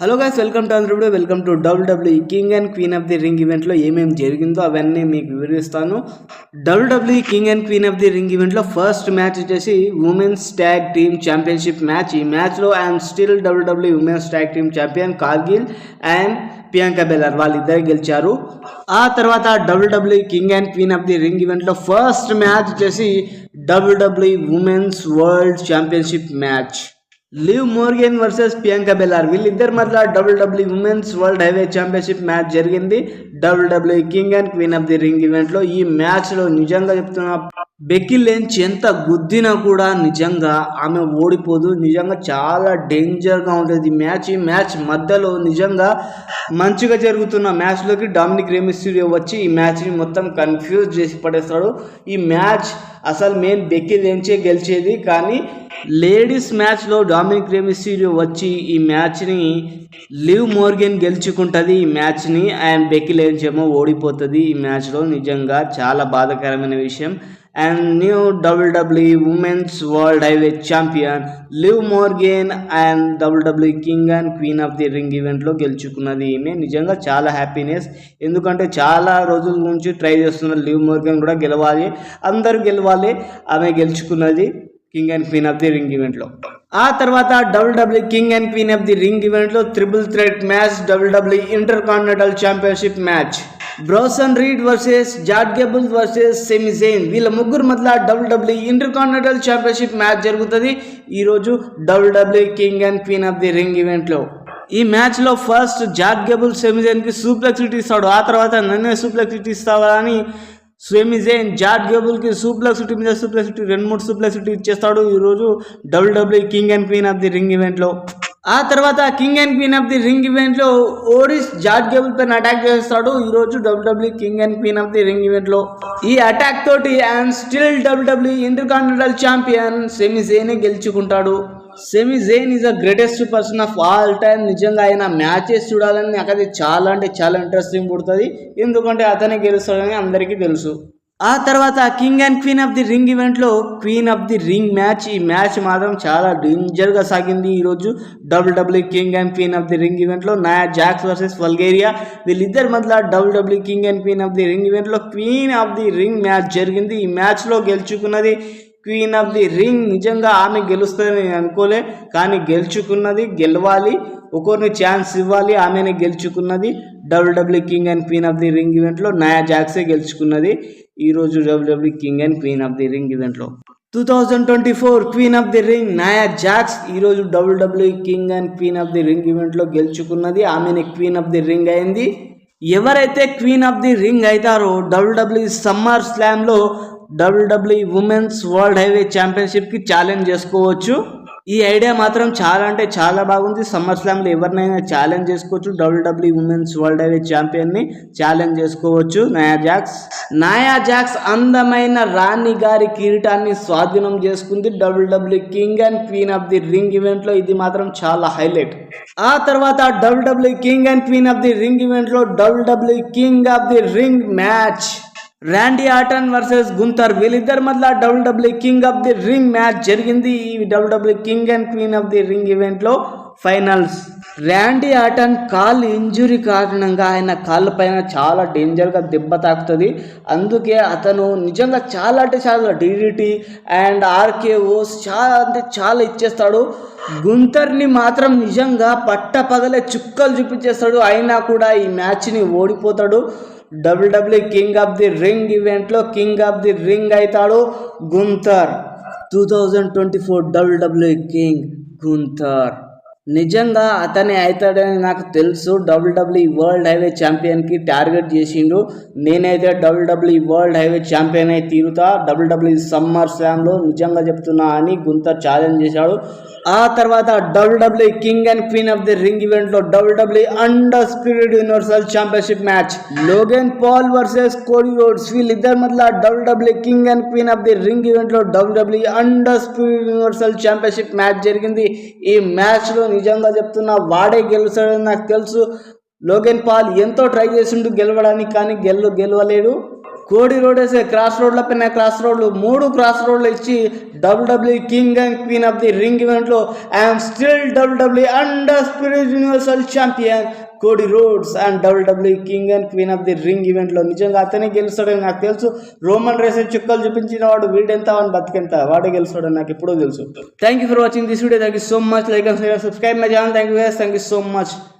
Hello guys welcome to అందరూ welcome to WW king and queen of the ring ఈవెంట్లో ఏమేమి జరిగిందో అవన్నీ మీకు వివరిస్తాను. WW king and queen of the ring ఈవెంట్లో ఫస్ట్ మ్యాచ్ వచ్చేసి women's tag team championship match ఈ మ్యాచ్లో and still WW women's tag team champion Cargill and Bianca Belair వాళ్ళిద్దరు గెలిచారు. ఆ తర్వాత WW king and queen of the ring ఈవెంట్లో first match వచ్చేసి WW women's world championship match Liv Morgan versus Bianca Belair వీళ్ళిద్దరి మధ్య WW women's world highway championship match జరిగింది. WW king and queen of the ring ఈవెంట్లో ఈ మ్యాచ్లో నిజంగా చెప్తున్నా బెక్కి లెంచ్ ఎంత గుద్దినా కూడా నిజంగా ఆమె ఓడిపోదు. నిజంగా చాలా డేంజర్గా ఉంటుంది. ఈ మ్యాచ్ ఈ మ్యాచ్ మధ్యలో నిజంగా మంచిగా జరుగుతున్న మ్యాచ్లోకి డామినిక్ రెమిస్టూడియో వచ్చి ఈ మ్యాచ్ని మొత్తం కన్ఫ్యూజ్ చేసి పడేస్తాడు. ఈ మ్యాచ్ అసలు మెయిన్ బెక్కి లెంచే గెలిచేది. కానీ లేడీస్ మ్యాచ్లో డామినిక్ రెమిస్టూడియో వచ్చి ఈ మ్యాచ్ని లివ్ మోర్గెన్ గెలుచుకుంటుంది ఈ మ్యాచ్ని. అండ్ బెక్కి లెంచ్ ఏమో ఓడిపోతుంది ఈ మ్యాచ్లో. నిజంగా చాలా బాధాకరమైన విషయం. And new WW women's world highway champion Liv Morgan and WW king and queen of the ring ఈవెంట్లో గెలుచుకున్నది ఈమె. నిజంగా చాలా హ్యాపీనెస్ ఎందుకంటే చాలా రోజుల నుంచి ట్రై చేస్తున్న లివ్ మోర్గన్ కూడా గెలవాలి. అందరూ గెలవాలి. ఆమె గెలుచుకున్నది. King and queen of the ring ఈవెంట్లో ఆ తర్వాత WW king and queen of the ring ఈవెంట్లో triple threat match WW intercontinental championship match Bronson Reed versus Chad Gable versus Sami Zayn వీళ్ళ ముగ్గురు మధ్య W W intercontinental championship match జరుగుతుంది ఈరోజు WW king and queen of the ring ఈవెంట్లో ఈ మ్యాచ్లో first Jat గెబుల్ సెమిజైన్కి సూప్లెక్సిటీ ఇస్తాడు. ఆ తర్వాత నన్నే సూప్లెక్సిటీ ఇస్తావా అని స్వెమిజైన్ జాట్ గేబుల్కి సూప్లెక్సిటీ మీద సూప్లెక్సిటీ రెండు మూడు సూప్లెక్సిటీ ఇచ్చేస్తాడు. ఈరోజు WW king and queen of the ring ఈవెంట్లో. ఆ తర్వాత king and queen of the ring ఈవెంట్లో ఓరిస్ జాట్ గేబుల్ పైన అటాక్ చేస్తాడు. ఈరోజు W W king and queen of the ring ఈవెంట్లో. ఈ అటాక్ తోటి and still WW intercontinental champion సెమిజైనే గెలుచుకుంటాడు. Sami Zayn is the greatest person of all time నిజంగా ఆయన మ్యాచెస్ చూడాలని నాకు అది చాలా అంటే చాలా ఇంట్రెస్టింగ్ పుడుతుంది. ఎందుకంటే అతనే గెలుస్తాడని అందరికీ తెలుసు. ఆ తర్వాత king and queen of the ring ఈవెంట్లో queen of the ring match ఈ మ్యాచ్ మాత్రం చాలా డేంజర్గా సాగింది ఈరోజు. WWE king and queen of the ring ఈవెంట్లో నయా జాక్స్ వర్సెస్ వల్గేరియా. వీళ్ళిద్దరి మధ్య WWE king and queen of the ring ఈవెంట్లో queen of the ring match జరిగింది. ఈ మ్యాచ్లో గెలుచుకున్నది క్వీన్ ఆఫ్ ది రింగ్ నిజంగా ఆమె గెలుస్తుందని నేను అనుకోలే. కానీ గెలుచుకున్నది గెలవాలి. ఒకరిని ఛాన్స్ ఇవ్వాలి ఆమెనే గెలుచుకున్నది. WW king and queen of the ring ఈవెంట్లో నయా జాక్సే గెలుచుకున్నది. ఈరోజు WW king and queen of the ring ఈవెంట్లో two thousand twenty four queen of the ring Nia Jax ఈరోజు WW king and queen of the ring ఈవెంట్లో గెలుచుకున్నది. ఆమెని queen of the ring అయింది. ఎవరైతే క్వీన్ ఆఫ్ ది రింగ్ అవుతారో W W summer స్లామ్లో W W women's world highway ఛాంపియన్షిప్కి challenge చేసుకోవచ్చు. ఈ ఐడియా మాత్రం చాలా అంటే చాలా బాగుంది. సమ్మర్ స్లామ్లో ఎవరినైనా ఛాలెంజ్ చేసుకోవచ్చు. డబ్ల్యూడబ్ల్యూ ఉమెన్స్ వరల్డ్ హైవే ఛాంపియన్ని ఛాలెంజ్ చేసుకోవచ్చు. Nia Jax. నయా జాక్స్ అందమైన రాణి గారి కిరీటాన్ని స్వాధీనం చేసుకుంది WW king and queen of the ring ఈవెంట్లో ఇది మాత్రం చాలా హైలైట్ ఆ తర్వాత WW king and queen of the ring ఈవెంట్లో WW king of the ring match Randy Orton versus Gunther వీళ్ళిద్దరి మధ్య WW king of the ring match జరిగింది. ఈ WW king and queen of the ring ఈవెంట్లో finals. Randy Orton కాల్ injury కారణంగా ఆయన కాళ్ళ పైన చాలా డేంజర్గా దెబ్బ తాకుతుంది. అందుకే అతను నిజంగా చాలా అంటే చాలా డీడీటీ అండ్ ఆర్కేఓస్ చాలా అంటే చాలా ఇచ్చేస్తాడు. గుంతర్ని మాత్రం నిజంగా పట్ట పగలే చుక్కలు చూపించేస్తాడు. అయినా కూడా ఈ మ్యాచ్ని ఓడిపోతాడు. WW king of the ring ఈవెంట్లో కింగ్ ఆఫ్ ది రింగ్ అవుతాడు Gunther. Two thousand twenty four WW king Gunther. నిజంగా అతనే అవుతాడని నాకు తెలుసు. డబ్ల్యూడబ్ల్యూ వరల్డ్ హైవే ఛాంపియన్కి టార్గెట్ చేసిండు. నేనైతే డబ్ల్యూడబ్ల్యూ వరల్డ్ హైవే ఛాంపియన్ అయి తీరుతా డబ్ల్యూడబ్ల్యూ సమ్మర్ స్లామ్లో నిజంగా చెప్తున్నా అని గుంతర్ ఛాలెంజ్ చేశాడు. ఆ తర్వాత WW king and queen of the ring ఈవెంట్లో WW undisputed universal championship match. Logan Paul versus Cody Rhodes వీళ్ళిద్దరి మధ్య WW king and queen of the ring ఈవెంట్లో WW undisputed universal championship match జరిగింది. ఈ మ్యాచ్లో నిజంగా చెప్తున్నా వాడే గెలుస్తాడని నాకు తెలుసు. లోగన్ పాల్ ఎంతో ట్రై చేసిండు గెలవడానికి కానీ గెలు గెలవలేడు. కోడి రోడ్ వేసే క్రాస్ రోడ్ల పైన క్రాస్ రోడ్లు మూడు క్రాస్ రోడ్లు ఇచ్చి WW king and queen of the ring ఈవెంట్లో and still WW undisputed universal champion. Cody Rhodes and WW king and queen of the ring ఈవెంట్లో నిజంగా అతనే గెలుస్తాడని నాకు తెలుసు. రోమన్ రేసర్ చుక్కలు చూపించిన వాడు వీడెంత వాడు బతికెంత? వాడే గెలుస్తాడని నాకు ఎప్పుడో తెలుసు. Thank you for watching this video thank you so much like and subscribe my channel thank you thank you so much